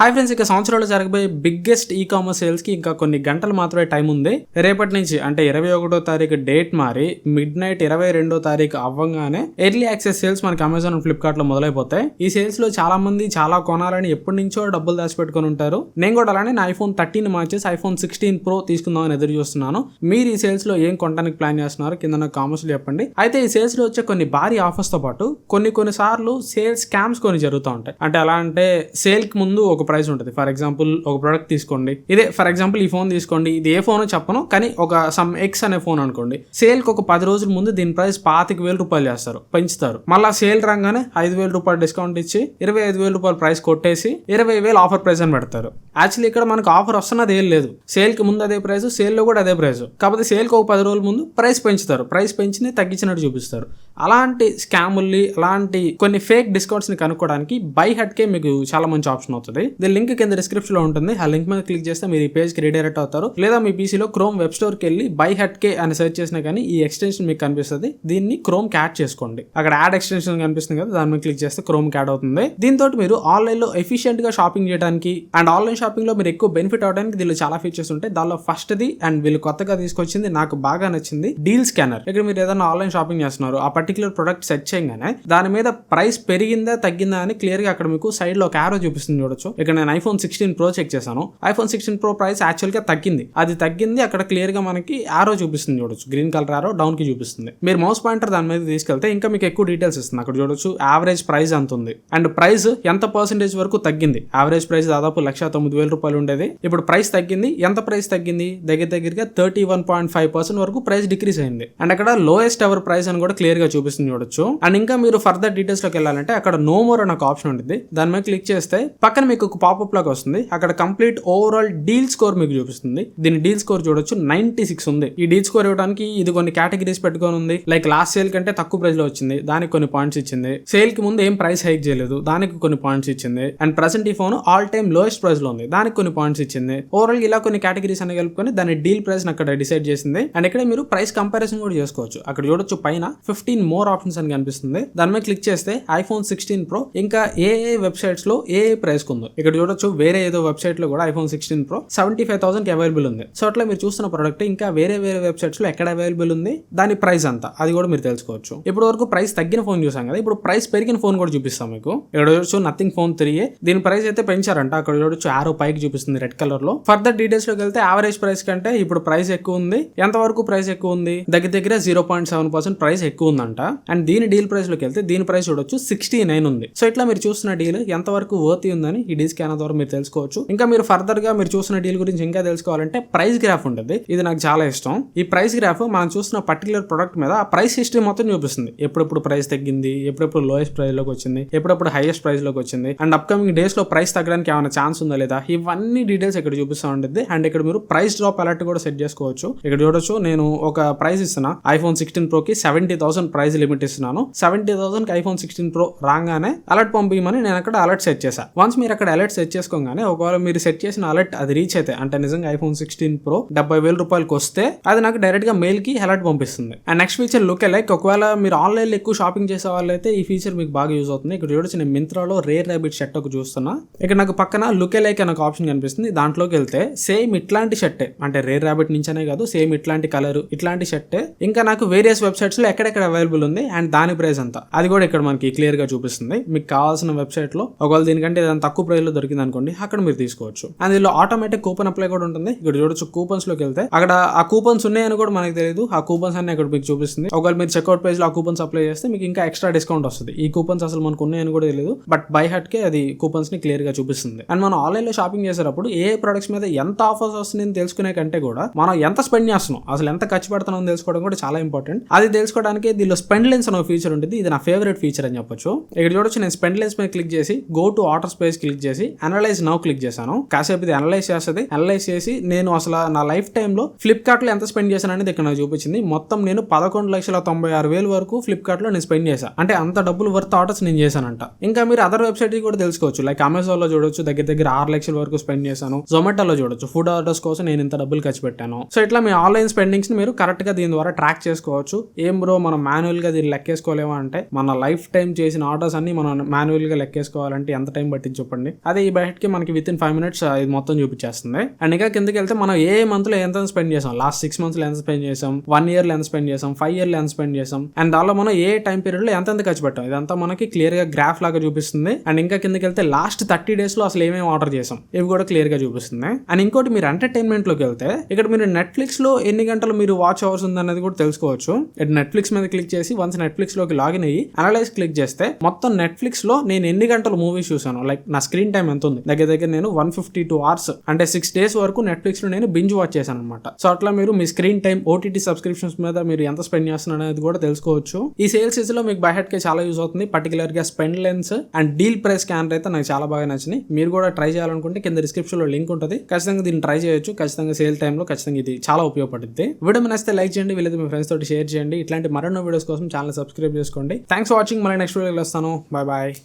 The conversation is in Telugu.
హాయ్ ఫ్రెండ్స్ ఇక సంవత్సరాలు జరగబోయే బిగ్గెస్ట్ ఈ కామర్స్ సేల్స్కి ఇంకా కొన్ని గంటలు మాత్రమే టైం ఉంది. రేపటి నుంచి అంటే ఇరవై ఒకటో తారీఖు డేట్ మారి మిడ్ నైట్ ఇరవై రెండో తారీఖు అవ్వగానే ఎర్లీ యాక్సెస్ సేల్స్ మనకి అమెజాన్ ఫ్లిప్కార్ట్లో మొదలైపోతాయి. ఈ సేల్స్లో చాలా మంది చాలా కొనాలని ఎప్పటి నుంచో డబ్బులు దాచిపెట్టుకొని ఉంటారు. నేను కూడా అలానే నా ఐఫోన్ థర్టీన్ మార్చేసి ఐఫోన్ సిక్స్టీన్ ప్రో తీసుకుందామని ఎదురు చూస్తున్నాను. మీరు ఈ సేల్స్లో ఏం కొనడానికి ప్లాన్ చేస్తున్నారు? కింద నాకు కామర్స్ చెప్పండి. అయితే ఈ సేల్స్లో వచ్చే కొన్ని భారీ ఆఫర్స్తో పాటు కొన్ని కొన్ని సార్లు సేల్స్ స్కామ్స్ కొన్ని జరుగుతూ ఉంటాయి. అంటే ఎలా అంటే సేల్కి ముందు ఒక ప్రైస్ ఉంటుంది. ఫర్ ఎగ్జాంపుల్ ఒక ప్రోడక్ట్ తీసుకోండి. ఇదే ఫర్ ఎగ్జాంపుల్ ఈ ఫోన్ తీసుకోండి. ఇది ఏ ఫోన్ చెప్పను కానీ ఒక సమ్ ఎక్స్ అనే ఫోన్ అనుకోండి. సేల్కి ఒక పది రోజుల ముందు దీని ప్రైస్ పాతిక వేల రూపాయలు చేస్తారు పెంచుతారు. మళ్ళీ సేల్ రాగానే ఐదు వేల రూపాయలు డిస్కౌంట్ ఇచ్చి ఇరవై ఐదు వేల రూపాయలు ప్రైస్ కొట్టేసి ఇరవై వేలు ఆఫర్ ప్రైస్ అని పెడతారు. యాక్చువల్లీ ఇక్కడ మనకు ఆఫర్ వస్తున్నది ఏం లేదు. సేల్కి ముందు అదే ప్రైస్ సేల్లో కూడా అదే ప్రైస్ కాకపోతే సేల్కి ఒక పది రోజుల ముందు ప్రైస్ పెంచుతారు. ప్రైస్ పెంచి తగ్గించినట్టు చూపిస్తారు. అలాంటి స్కాముల్ని అలాంటి కొన్ని ఫేక్ డిస్కౌంట్స్ని కనుక్కోవడానికి బై హట్ కే మీకు చాలా మంచి ఆప్షన్ అవుతుంది. దీని లింక్ కింద డిస్క్రిప్షన్లో ఉంటుంది. ఆ లింక్ మీద క్లిక్ చేస్తే మీరు ఈ పేజ్కి రీడైరెక్ట్ అవుతారు. లేదా మీ పీసీలో క్రోమ్ వెబ్ స్టోర్కి వెళ్ళి బై హెడ్కే కే అని సెర్చ్ చేసినా కానీ ఈ ఎక్స్టెన్షన్ మీకు కనిపిస్తుంది. దీన్ని క్రోమ్ క్యాడ్ చేసుకోండి. అక్కడ యాడ్ ఎక్స్టెన్షన్ కనిపిస్తుంది కదా దాని మీద క్లిక్ చేస్తే క్రోమ్ క్యాడ్ అవుతుంది. దీంతో మీరు ఆన్లైన్లో ఎఫిషియెంట్గా షాపింగ్ చేయడానికి అండ్ ఆన్లైన్ షాపింగ్లో మీరు ఎక్కువ బెనిఫిట్ అవడానికి దీనిలో చాలా ఫీచర్స్ ఉంటాయి. దానిలో ఫస్ట్ ది అండ్ వీళ్ళు కొత్తగా తీసుకొచ్చింది నాకు బాగా నచ్చింది డీల్ స్కానర్. ఇక్కడ మీరు ఏదైనా ఆన్లైన్ షాపింగ్ చేస్తున్నారు. ఆ పర్టికులర్ ప్రొడక్ట్ సెట్ చేయగానే దాని మీద ప్రైస్ పెరిగిందా తగ్గిందా అని క్లియర్గా అక్కడ మీకు సైడ్లో ఒక ఆరో చూపిస్తుంది చూడొచ్చు. ఇక్కడ నేను ఐఫోన్ సిక్స్టీన్ ప్రో చెక్ చేశాను. ఐఫోన్ సిక్స్టీన్ ప్రో ప్రైస్ యాక్చువల్గా తగ్గింది. అది తగ్గింది అక్కడ క్లియర్గా మనకి ఆరో చూపిస్తుంది చూడొచ్చు. గ్రీన్ కలర్ ఆరో డౌన్కి చూపిస్తుంది. మీరు మౌస్ పాయింటర్ దాని మీద తీసుకెళ్తే ఇంకా మీకు ఎక్కువ డీటెయిల్స్ ఇస్తుంది. అక్కడ చూడొచ్చు యావరేజ్ ప్రైస్ ఎంత ఉంది. అండ్ ప్రైస్ ఎంత పర్సెంటేజ్ వరకు తగ్గింది. యావరేజ్ ప్రైస్ దాదాపు లక్ష తొమ్మిది వేల రూపాయలు ఉండేది. ఇప్పుడు ప్రైస్ తగ్గింది ఎంత ప్రైస్ తగ్గింది? దగ్గర దగ్గరగా thirty one point five percent వరకు ప్రైస్ డిక్రీస్ అయింది. అండ్ అక్కడ లోయెస్ట్ ఎవర్ ప్రైస్ అని కూడా క్లియర్గా చూపిస్తుంది చూడొచ్చు. అండ్ ఇంకా మీరు ఫర్దర్ డీటెయిల్స్లోకి వెళ్ళాలంటే అక్కడ నో మోర్ అని ఒక ఆప్షన్ ఉంటుంది. దాని మీద క్లిక్ చేస్తే పక్కన మీకు ఒక పాపప్ లాగా వస్తుంది. అక్కడ కంప్లీట్ ఓవరాల్ డీల్ స్కోర్ మీకు చూపిస్తుంది. దీని డీల్ స్కోర్ చూడొచ్చు నైన్టీ సిక్స్ ఉంది. ఈ డీల్ స్కోర్ ఇవ్వడానికి ఇది కొన్ని కేటగిరీస్ పెట్టుకొని ఉంది. లైక్ లాస్ట్ సేల్ కంటే తక్కువ ప్రైస్లో వచ్చింది. దానికి కొన్ని పాయింట్స్ ఇచ్చింది. సేల్కి ముందు ఏం ప్రైస్ హైక్ చేయలేదు. దానికి కొన్ని పాయింట్స్ ఇచ్చింది. అండ్ ప్రెసెంట్ ఈ ఫోన్ ఆల్ టైమ్ లోయెస్ట్ ప్రైస్లో ఉంది. దానికి కొన్ని పాయింట్స్ ఇచ్చింది. ఓవరాల్ ఇలా కొన్ని కేటగిరీస్ అని కలుపుకొని దాని డీల్ ప్రైస్ అక్కడ డిసైడ్ చేసింది. అండ్ ఇక్కడ మీరు ప్రైస్ కంపారిజన్ కూడా చేసుకోవచ్చు. అక్కడ చూడొచ్చు పైన ఫిఫ్టీన్ మోర్ ఆప్షన్స్ అని కనిపిస్తుంది. దాని మీద క్లిక్ చేస్తే ఐఫోన్ సిక్స్టీన్ ప్రో ఇంకా ఏ ఏ వెబ్సైట్స్లో ఏ ఏ ప్రైస్ ఉందో. ఇక్కడ చూడొచ్చు వేరే ఏదో వెబ్సైట్లో కూడా iPhone sixteen pro seventy five thousand available ఉంది. సో అట్లా మీరు చూస్తున్న ప్రోడక్ట్ ఇంకా వేరే వేరే వెబ్సైట్స్లో ఎక్కడ అవైలబుల్ ఉంది దాని ప్రైస్ అంతా. అది కూడా మీరు తెలుసుకోవచ్చు. ఇప్పుడు వరకు ప్రైస్ తగ్గిన ఫోన్ చూసాం కదా ఇప్పుడు ప్రైస్ పెరిగిన ఫోన్ కూడా చూపిస్తాం మీకు. ఇక్కడ చూడొచ్చు నథింగ్ ఫోన్ త్రీ దీని ప్రైస్ అయితే పెంచారంట. అక్కడ చూడొచ్చు ఆరో పైకి చూపిస్తుంది రెడ్ కలర్లో. ఫర్దర్ డీటెయిల్స్లోకి వెళ్తే యావరేజ్ ప్రైస్ కంటే ఇప్పుడు ప్రైస్ ఎక్కువ ఉంది. ఎంత వరకు ప్రైస్ ఎక్కువ ఉంది? దగ్గర దగ్గర zero point seven percent price ఎక్కువ ఉందంట. అండ్ దీని డీల్ ప్రైస్లోకి వెళ్తే దీని ప్రైస్ చూడొచ్చు సిక్స్టీ నైన్ ఉంది. సో ఇట్లా మీరు చూస్తున్న డీల్ ఎంత వరకు వర్త్ ఉందని ఈ డీ స్కానర్ ద్వారా మీరు తెలుసుకోవచ్చు. ఇంకా మీరు ఫర్దర్గా మీరు చూసిన డీల్ గురించి ఇంకా తెలుసుకోవాలంటే ప్రైస్ గ్రాఫ్ ఉంటుంది. ఇది నాకు చాలా ఇష్టం. ఈ ప్రైస్ గ్రాఫ్ మనం చూస్తున్న పర్టికులర్ ప్రొడక్ట్ మీద ఆ ప్రైస్ హిస్టరీ మొత్తం చూపిస్తుంది. ఎప్పుడెప్పుడు ప్రైస్ తగ్గింది ఎప్పుడెప్పుడు లోయెస్ట్ ప్రైస్లోకి వచ్చింది ఎప్పుడెప్పుడు హైయెస్ట్ ప్రైస్లోకి వచ్చింది అండ్ అప్కమింగ్ డేస్లో ప్రైస్ తగ్గడానికి ఏమైనా ఛాన్స్ ఉందా లేదా? ఇవన్నీ డీటెయిల్స్ ఇక్కడ చూపిస్తూ ఉంటుంది అండ్ ఇక్కడ మీరు ప్రైస్ డ్రాప్ అలర్ట్ కూడా సెట్ చేసుకోవచ్చు. ఇక్కడ చూడొచ్చు నేను ఒక ప్రైస్ ఇస్తున్నా. ఐఫోన్ సిక్స్టీన్ ప్రో కి సెవెంటీ థౌసండ్ ప్రైస్ లిమిట్ ఇస్తున్నాను. Seventy thousand iPhone sixteen pro రాగానే అలర్ట్ పంపించమని నేను అక్కడ అలర్ట్ సెట్ చేశాను వన్స్ మీరు అక్కడ అలర్ట్ సెట్ చేసుకోగానే ఒకవేళ మీరు సెట్ చేసిన అలర్ట్ అది రీచ్ అయితే అంటే నిజంగా ఐఫోన్ సిక్స్టీన్ ప్రో డెబ్బై వేల రూపాయలకి వస్తే అది నాకు డైరెక్ట్గా మెయిల్కి అలర్ట్ పంపిస్తుంది. And next feature look like ఒకవేళ మీరు ఆన్లైన్ ఎక్కువ షాపింగ్ చేసే వాళ్ళైతే ఈ ఫీచర్ మీకు బాగా యూజ్ అవుతుంది. ఇక్కడ చూడొచ్చు నేను మింత్రాలో రేర్ ర్యాబిట్ షర్ట్ ఒక చూస్తున్నా. ఇక్కడ నాకు పక్కన లుక్ లైక్ అనే ఒక ఆప్షన్ కనిపిస్తుంది. దాంట్లోకి వెళ్తే సేమ్ ఇట్లాంటి షర్టే అంటే రేర్ ర్యాబిట్ నుంచనే కాదు సేమ్ ఇట్లాంటి కలర్ ఇట్లాంటి షర్టే. ఇంకా నాకు వేరియస్ వెబ్సైట్స్లో ఎక్కడెక్కడ అవైలబుల్ ఉంది అండ్ దాని ప్రైస్ అంతా అది కూడా ఇక్కడ మనకి క్లియర్గా చూపిస్తుంది. మీకు కావాల్సిన వెబ్సైట్లో ఒకవేళ దీనికంటే ఏదైనా తక్కువ ప్రైస్లో దొరికింది అనుకోండి అక్కడ మీరు తీసుకోవచ్చు. అండ్ దీనిలో ఆటోమేటిక్ కూపన్ అప్లై కూడా ఉంటుంది. ఇక్కడ చూడొచ్చు కూపన్స్లోకి వెళ్తే అక్కడ ఆ కూపన్స్ ఉన్నాయని కూడా మనకి తెలియదు ఆ కూపన్స్ అన్ని ఇక్కడ మీకు చూపిస్తుంది. ఒకవేళ మీరు చెక్అౌట్ పేజ్లో ఆ కూపన్స్ అప్లై చేస్తే మీకు ఇంకా ఎక్స్ట్రా డిస్కౌంట్ వస్తుంది. ఈ కూపన్స్ అసలు మనకు ఉన్నాయని కూడా తెలియదు బట్ బై హట్ కే అది కూపన్స్ని క్లియర్గా చూపిస్తుంది. అండ్ మనం ఆన్లైన్లో షాపింగ్ చేసేటప్పుడు ఏ ప్రొడక్ట్స్ మీద ఎంత ఆఫర్స్ వస్తున్నాయని తెలుసుకునే కంటే కూడా మనం ఎంత స్పెండ్ చేస్తున్నాం అసలు ఎంత ఖర్చు పెడుతున్నాం తెలుసుకోవడం కూడా చాలా ఇంపార్టెంట్ అది తెలుసుకోవడానికి దీనిలో స్పెండ్ లెన్స్ అనే ఫీచర్ ఉంటుంది. ఇది నా ఫేవరెట్ ఫీచర్ అని చెప్పొచ్చు. ఇక్కడ చూడొచ్చు నేను స్పెండ్ లెన్స్ మీద క్లిక్ చేసి go to order space click చేసి అనలైజ్ నౌ క్లిక్ చేశాను. కాసేపు ఇది అనలైజ్ చేస్తుంది. అనలైజ్ చేసి నేను అసలు నా లైఫ్ టైంలో ఫ్లిప్కార్ట్లో ఎంత స్పెండ్ చేశాను అనేది ఇక్కడ నాకు చూపించింది. మొత్తం నేను పదకొండు లక్షల తొంభై ఆరు వేలు వరకు ఫ్లిప్కార్ట్లో నేను స్పెండ్ చేశాను అంటే అంత డబ్బులు వర్త్ ఆర్డర్స్ నేను చేశానంట. ఇంకా మీరు అదర్ వెబ్సైట్ కూడా తెలుసుకోవచ్చు. లైక్ అమెజాన్లో చూడొచ్చు దగ్గర దగ్గర ఆరు లక్షల వరకు స్పెండ్ చేశాను. జొమాటోలో చూడొచ్చు ఫుడ్ ఆర్డర్స్ కోసం నేను ఇంత డబ్బులు ఖర్చు పెట్టాను. సో ఇట్లా మీ ఆన్లైన్ స్పెండింగ్స్ని మీరు కరెక్ట్గా దీని ద్వారా ట్రాక్ చేసుకోవచ్చు. ఏం బ్రో మనం మాన్యువల్ మాన్యువల్గా దీన్ని లెక్కేసుకోలేమా అంటే మన లైఫ్ టైం చేసిన ఆర్డర్స్ అన్ని మనం మాన్యువల్గా లెక్కేసుకోవాలంటే ఎంత టైం పట్టింది చెప్పండి అదే ఈ బయటకి కి మనకి విత్ ఇన్ ఫైవ్ మినిట్స్ ఇది మొత్తం చూపించేస్తుంది. అండ్ ఇంకా కిందకి వెళ్తే మనం ఏ మంత్లో ఎంత స్పెండ్ చేసాం? లాస్ట్ సిక్స్ మంత్స్లో ఎంత స్పెండ్ చేసాం? వన్ ఇయర్లో ఎంత స్పెండ్ చేసాం? ఫైవ్ ఇయర్లో ఎంత స్పెండ్ చేసాం? అండ్ దానిలో మనం ఏ టైం పీరియడ్లో ఎంత ఎంత ఖర్చు పెట్టాం? ఇదంతా మనకి క్లియర్గా గ్రాఫ్ లాగా చూపిస్తుంది. అండ్ ఇంకా కిందకి వెళ్తే లాస్ట్ థర్టీ డేస్లో అసలు ఏమేమి ఆర్డర్ చేసాం? ఇవి కూడా క్లియర్గా చూపిస్తుంది. అండ్ ఇంకోటి మీరు ఎంటర్టైన్మెంట్లోకి వెళ్తే ఇక్కడ మీరు నెట్ఫ్లిక్స్లో ఎన్ని గంటలు మీరు వాచ్ అవర్స్ ఉందనేది కూడా తెలుసుకోవచ్చు. ఇటు నెట్ఫ్లిక్స్ మీద క్లిక్ చేసి వన్స్ నెట్ఫ్లిక్స్లోకి లాగిన్ అయ్యి అనలైజ్ క్లిక్ చేస్తే మొత్తం నెట్ఫ్లిక్స్లో నేను ఎన్ని గంటలు మూవీస్ చూసాను లైక్ నా స్క్రీన్ టైం ఎంత ఉంది? దగ్గర దగ్గర నేను వన్ ఫిఫ్టీ టూ అవర్స్ అంటే సిక్స్ డేస్ వరకు నెట్ఫ్లిక్స్లో నేను బింజ్ వాచ్ చేశాను అనమాట సో అట్లా మీరు మీ స్క్రీన్ టైం ఓటీటీ సబ్స్క్రిప్షన్స్ మీద మీరు ఎంత స్పెండ్ చేస్తున్నారు అనేది కూడా తెలుసుకోవచ్చు. ఈ సేల్స్లో మీకు బైహెడ్కి చాలా యూస్ అవుతుంది. పర్టికులర్గా spend lens and deal price scanner అయితే నాకు చాలా బాగా నచ్చినాయి. మీరు కూడా ట్రై చేయాలనుకుంటే కింద డిస్క్రిప్షన్లో లింక్ ఉంటుంది. ఖచ్చితంగా దీన్ని ట్రై చేయొచ్చు. ఖచ్చితంగా సేల్ టైంలో ఖచ్చితంగా ఇది చాలా ఉపయోగపడుతుంది వీడియో మీ నచ్చితే లైక్ చేయండి. వీళ్ళైతే మీ ఫ్రెండ్స్ తోటి షేర్ చేయండి. ఇట్లాంటి మరెన్నో వీడియోస్ కోసం ఛానల్ సబ్స్క్రైబ్ చేసుకోండి. థ్యాంక్స్ వాచింగ్ మళ్ళీ నెక్స్ట్ వీడియోలో వస్తాను. Bye bye